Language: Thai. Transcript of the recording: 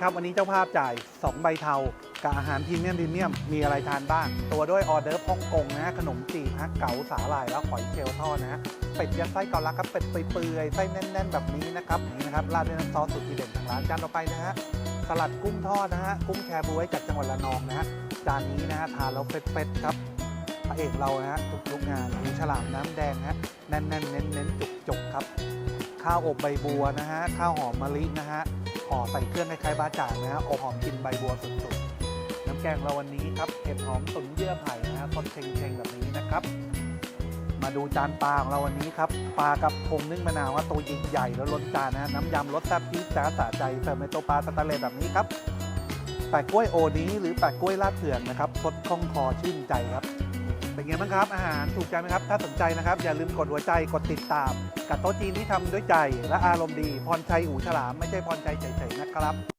ครับวันนี้เจ้าภาพจ่าย 2 ใบเทา กับอาหารพรีเมียมพรีเมียมมีอะไรทานบ้าง ตัวด้วยออเดอร์ฮ่องกงนะขนมจีบฮะเก๋าสาหร่ายแล้วหอยเชลล์ทอดนะเป็ดยัดไส้เกาลัดครับเป็ดเปื่อยๆไส้แน่น ๆ แบบนี้นะครับนี่นะครับราดด้วยน้ำซอสสุดทีเด็ดทางร้านจานต่อไปนะฮะสลัดกุ้งทอดนะฮะกุ้งแชร์บวยจากจังหวัดระนองนะฮะจานนี้นะฮะทานแล้วเฟ็ดๆครับพระเอกเรานะฮะทุกๆงานหูฉลามน้ำแดงฮะแน่นๆเน้นๆจุกๆครับข้าวอบใบบัวนะฮะข้าวหอมมะลินะฮะ ห่อใส่เครื่องคล้ายๆบาจ่างนะฮะอบหอมกลินใบบัวสุดๆ น้ำแกงเราวันนี้ครับเห็ดหอมตุ๋นเยื่อไผ่นะฮะสดเชงๆแบบนี้นะครับ มาดูจานปลาของเราวันนี้ครับปลากับพงนึ่งมะนาวว่าตัวใหญ่ๆแล้วล้นจานนะฮะน้ำยำรสแซ่บจี๊ดจ้าสะใจเสิร์ฟในตัวปลาสแตนเลสแบบนี้ครับแปะกล้วยโอนี้หรือแปะกล้วยลาดเผือกนะครับสดคล่องคอชื่นใจครับ เป็นไงบ้างครับ อาหารถูกใจไหมครับ ถ้าสนใจนะครับ อย่าลืมกดหัวใจกดติดตาม กับโต๊ะจีนที่ทำด้วยใจ และอารมณ์ดีพรชัยอู่ฉลามไม่ใช่พรชัยเฉยๆนะครับ